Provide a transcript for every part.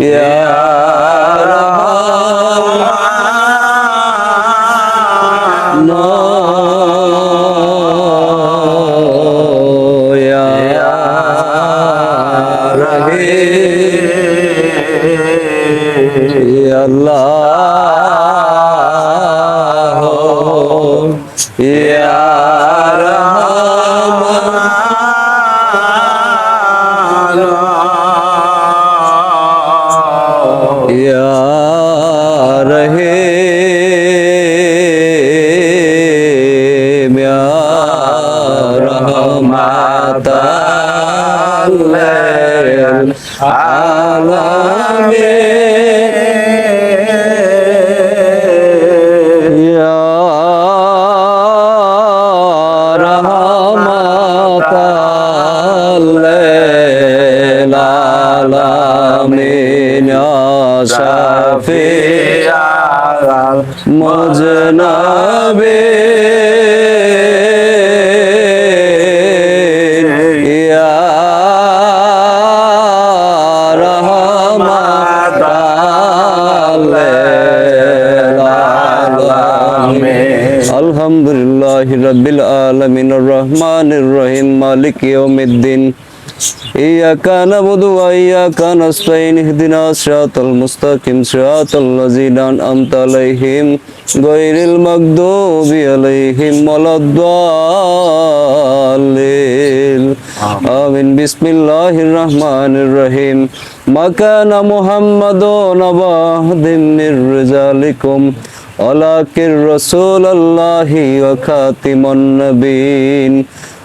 ইয়া রহমান ইয়া রহিম ইয়া রহমাতাল আলামিন শাফিআল মুজনাবে। ইয়া রহমাতাল আলামিন আলহামদুলিল্লাহ রাব্বিল আলামিন আর إياك نعبد وإياك نستعين اهدنا الصراط المستقيم صراط الذين أنعمت عليهم غير المغضوب عليهم ولا الضالين آمين بسم الله الرحمن الرحيم ما كان محمد نبعد من رجالكم ولكن رسول الله وخاتم النبيين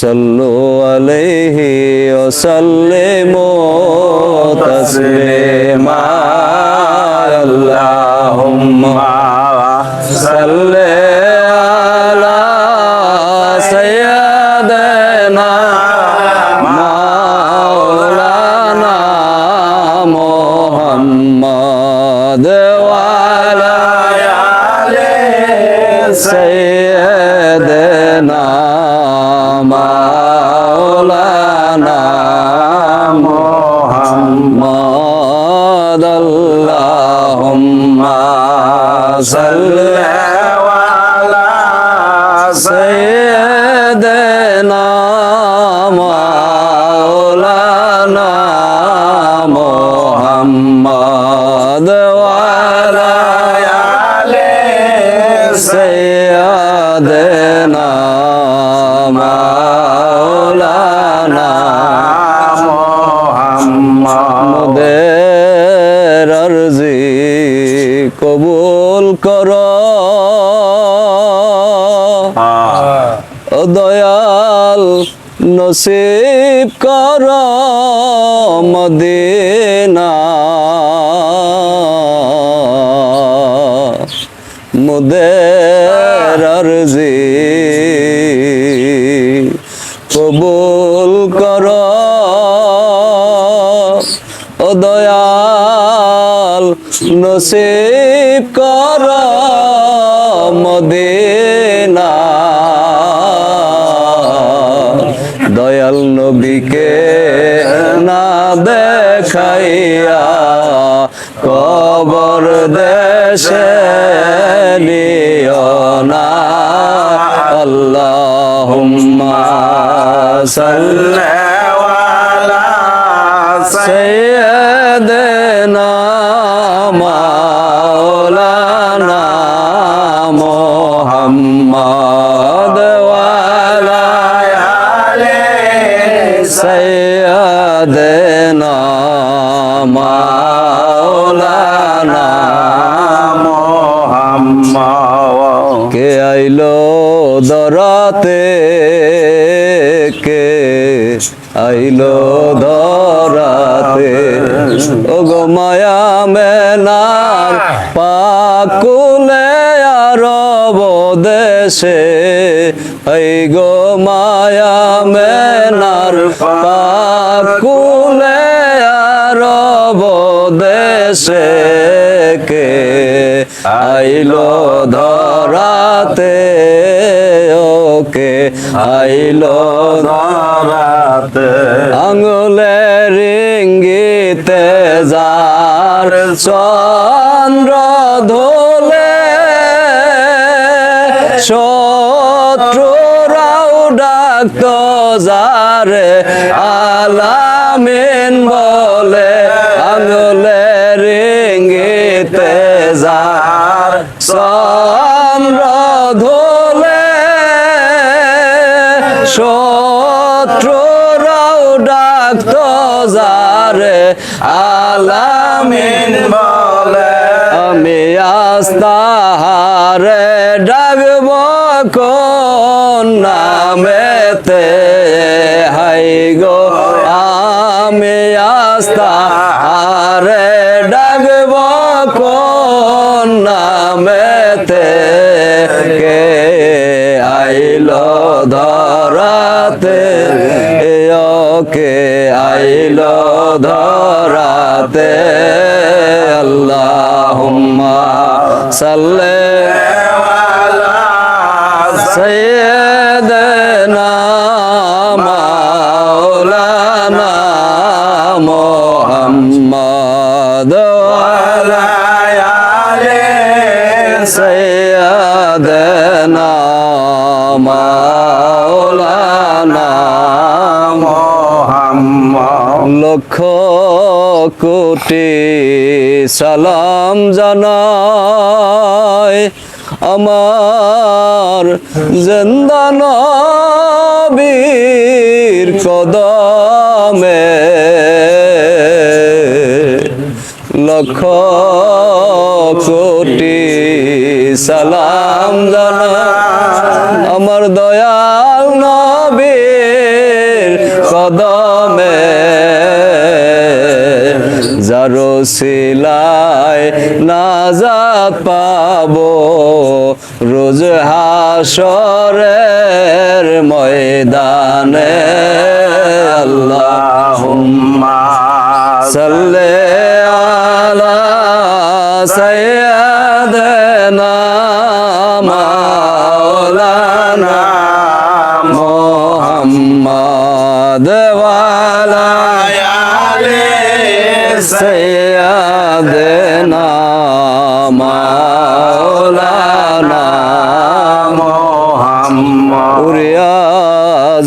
সল্লু আলাইহি ওয়াসাল্লিমু তাসলিমা আল্লাহুম্মা সাল্লি Cruzeiro. ও দয়াল নসিব কর মদিনা। মোদের আরজি কবুল কর। ও দয়াল নসিব কর মদিনা। দিকে না দেখাইয়া কবর দেশে নিও না। আল্লাহ সাল্লাওয়ালা সাইয়্যিদিনা মাওলানা আইলো ধরাতে ও গো মায়া মেনার পাকুলে আর দেশে এই গো মায়া মেনার পাকুলে আরব দেশে কে আইলো ধরাতে ওকে আইলো ধরাতে আঙুলের ইঙ্গিতে যার চন্দ্র ধোলে। শত্রুরাও ডাক্ত যারে আলামিন বলে। আলামিন বলে। আমি আস্তাহারে ডাকব কোন নামেতে? সালাম জানায় আমার জিন্দা নবীর কদমে? লক্ষ কোটি সালাম সিলাই নাজাত পাব। রোজ হাসরের ময়দানে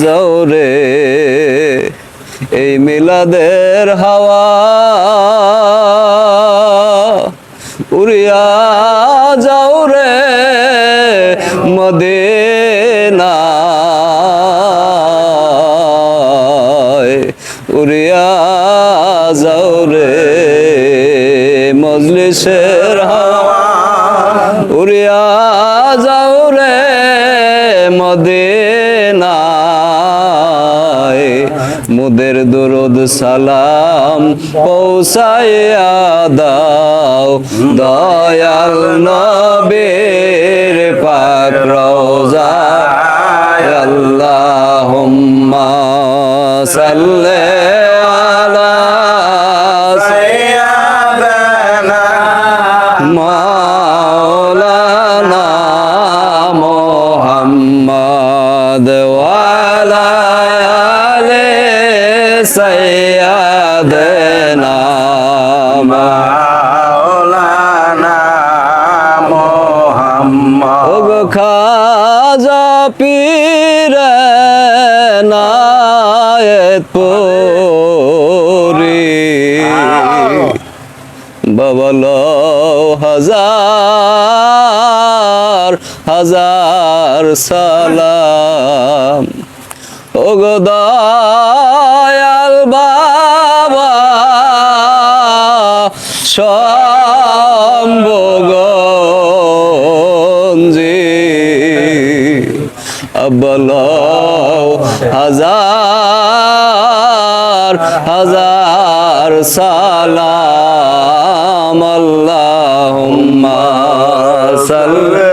যাও রে। এই মিলাদের হাওয়া মুদের দুরুদ সালাম পৌঁছায়া দাও দয়াল নবীর পাক রওজা আল্লাহুম্মা সাল্লি সাইয়্যিদানা ওগো খাজা পীর নায়েত পুরি বাবল হাজার হাজার সালাম। ওগো হাজার হাজার সালাম আল্লাহুম্মা সাল্লি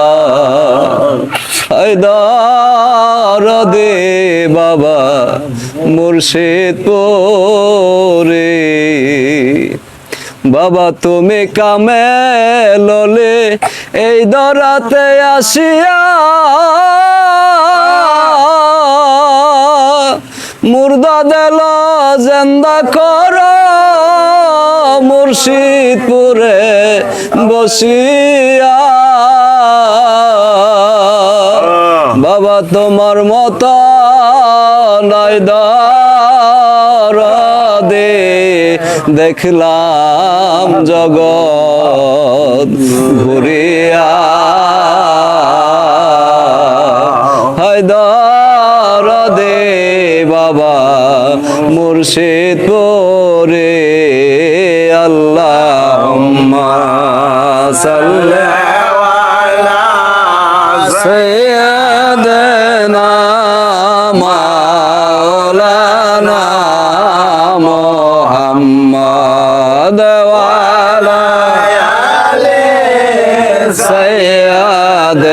দে বাবা মুর্শিদ পরে বাবা, তুমি কামে ললে এই দরাতে আসিয়া মুর্দা দেল জেন্দা কর মুর্শিদপুরে বসিয়া তোমার মত নাই দে দেখলাম জগৎ ঘুরিয়া। হায়দার দে বাবা মুর্শিদ পরে আল্লাহ সাল্লাল্লাহু محمد وعلى آل سيدنا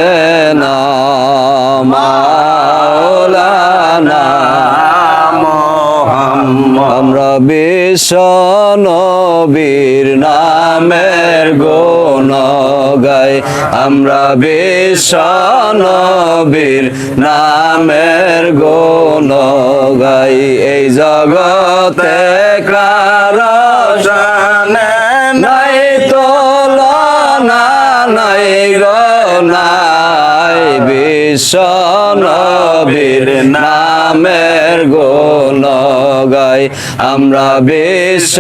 مولانا আমরা বিশ্ব নবীর নামের গুণ গাই আমরা বিশ্ব নবীর নামের গুণ গাই এই জগতে কারণে বিশ্বনবীর নামে গাই আমরা বিশ্ব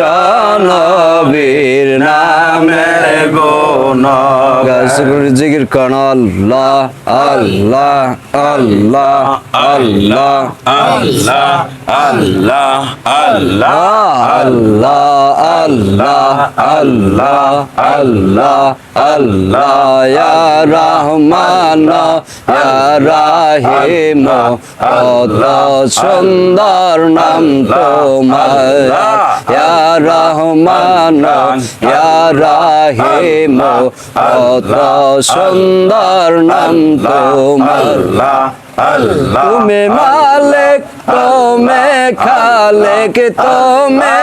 নবীর নামের গুণ জিকির কর আল্লাহ আল্লাহ আল্লাহ আল্লাহ আল্লাহ আল্লাহ আল্লাহ আল্লাহ আল্লাহ আল্লাহ আল্লাহ আল্লাহ ইয়া রহমান ইয়া রাহিম কত সুন্দর নাম তোমার ইয়া রহমান ইয়া রাহিম অত সুন্দর নাম তোমার। তুমি মালিক তুমি খালেক তুমি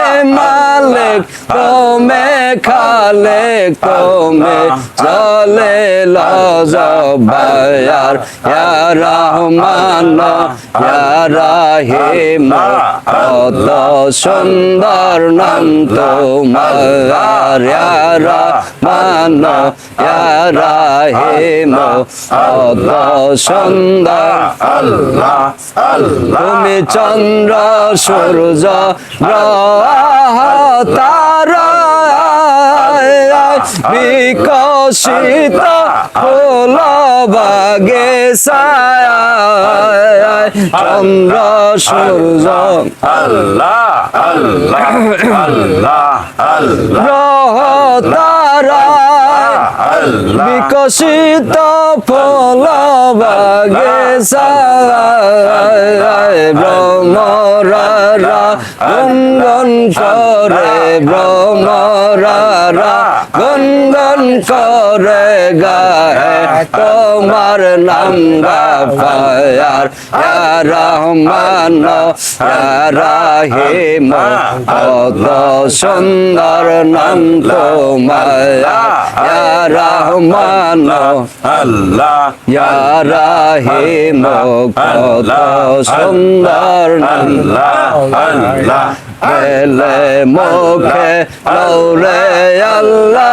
মালিক তুমি, খালেক তুমি চলে লজবায়ার। ইয়া রহমান, ইয়া রাহিম, কত সুন্দর নাম তোমার। ইয়া রহমান, ইয়া রাহিম, কত সুন্দর। আল্লাহ আল্লাহ তুমি চন্দ্র, সূর্য, গ্রহ বিকশিত ফুল বাগে চন্দ্র, সূর্য আল্লাহ আল্লাহ আল্লাহ তারা বিকশিত ফুল বাগে গুনগুন করে ভ্রমরা গুনগুন করে গায়ে তোমার নাম গাফায়ার ইয়া রহমান ইয়া রাহিম কত সুন্দর নাম তোমার ইয়া রহমান আল্লাহ ইয়া রাহিম কত সুন্দর নাম আল্লাহ আল্লাহ বেলে মুখে লৌরে আল্লাহর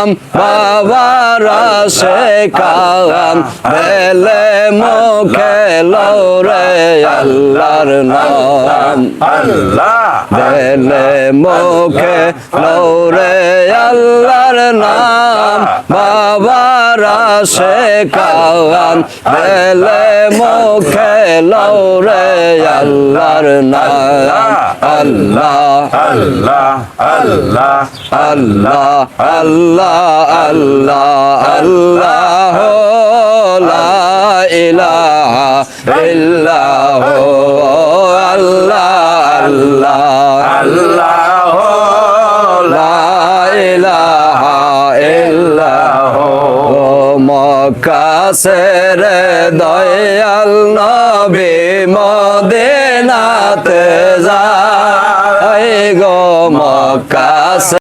নাম বাবারা সে কাম বেলে মুখে লৌরে আল্লাহর নাম। আল্লাহ বেলে মুখে লৌরে আল্লাহর নাম বাবারা সে কাম বেলে মুখে লৌরে আল্লাহর নাম। আল্লাহ আল্লাহ আল্লাহ আল্লাহ আল্লাহ আল্লাহ আল্লাহ, লা ইলাহা ইল্লাহ, আল্লাহ আল্লাহ আল্লাহ লা ইলাহা ইল্লাহ, মক্কাসের দয়াল নবী মদিনাতে যায় গো মক্কাসে